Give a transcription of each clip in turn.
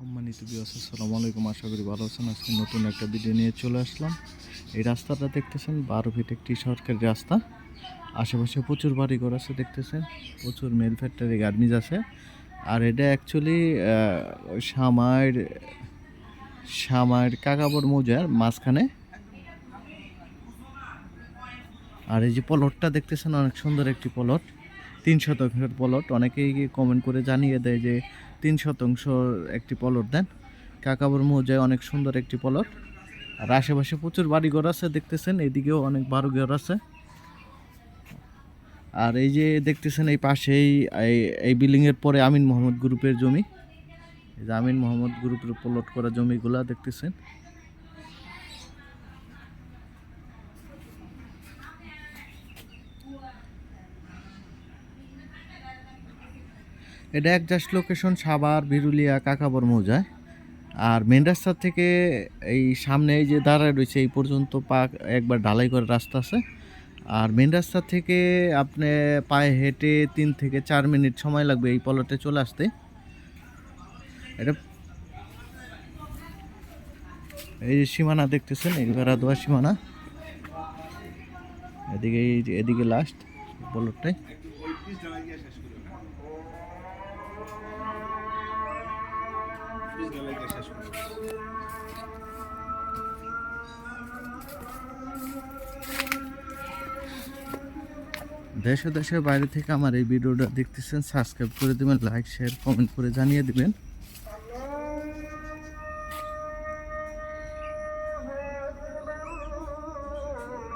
সম্মানিত বিয়াস আসসালামু আলাইকুম। আশা করি ভালো আছেন। আজকে নতুন একটা ভিডিও নিয়ে চলে আসলাম। এই রাস্তাটা দেখতেছেন বারো ফিট একটি সরকারি রাস্তা। আশেপাশে প্রচুর বাড়িঘর আছে, দেখতেছেন। প্রচুর মেল ফ্যাক্টরি গার্মিজ আছে। আর এটা অ্যাকচুয়ালি সামার সামার কাকাবর মৌজার মাঝখানে। আর এই যে পলটটা দেখতেছেন, অনেক সুন্দর একটি পলট তিন শতাংশের পলট অনেকেই কমেন্ট করে জানিয়ে দেয় যে তিন শতাংশ একটি পলট দেন। কাকাবর মৌজায় অনেক সুন্দর একটি পলট। আর আশেপাশে প্রচুর বাড়িঘর আছে, দেখতেছেন? এদিকেও অনেক বারো ঘর আছে। আর এই যে দেখতেছেন, এই পাশেই এই- এই বিল্ডিংয়ের পরে আমিন মোহাম্মদ গ্রুপের জমি। এই যে আমিন মোহাম্মদ গ্রুপের পলট করা জমিগুলা দেখতেছেন। এটা একজাস্ট লোকেশন সাভার, বিরুলিয়া, কাকাবর মৌজায়। আর মেন রাস্তা থেকে এই সামনে এই যে দাঁড়ায় রয়েছে, এই পর্যন্ত পা একবার ঢালাই করে রাস্তা আছে। আর মেন রাস্তা থেকে আপনি পায়ে হেঁটে তিন থেকে চার মিনিট সময় লাগবে এই পলটে চলে আসতে। এটা এই যে সীমানা দেখতেছেন, এই বেড়া দেওয়া সীমানা। এদিকে এদিকে লাস্ট পলটটাই দেশ দেশের বাইরে থেকে আমার এই ভিডিওটা দেখতেছেন সাবস্ক্রাইব করে দিবেন লাইক শেয়ার কমেন্ট করে জানিয়ে দিবেন।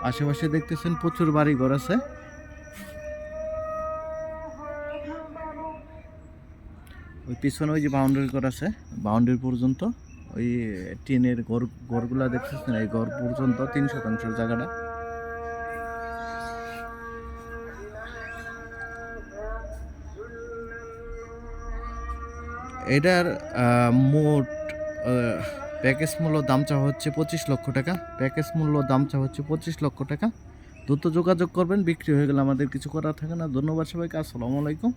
আশেপাশে দেখতেছেন প্রচুর বাড়ি ঘর আছে। ওই পিছনে ওই যে বাউন্ডারি ঘর আছে বাউন্ডারি পর্যন্ত ওই টিনের ঘর, ঘরগুলা দেখতেছেন? এই ঘর পর্যন্ত তিন শতাংশ জায়গাটা। এটার মোট প্যাকেজ মূল্য দাম হচ্ছে পঁচিশ লক্ষ টাকা। প্যাকেজ মূল্য দাম হচ্ছে পঁচিশ লক্ষ টাকা। দ্রুত যোগাযোগ করবেন, বিক্রি হয়ে গেলে আমাদের কিছু করার থাকে না। ধন্যবাদ সবাইকে, আসসালামু আলাইকুম।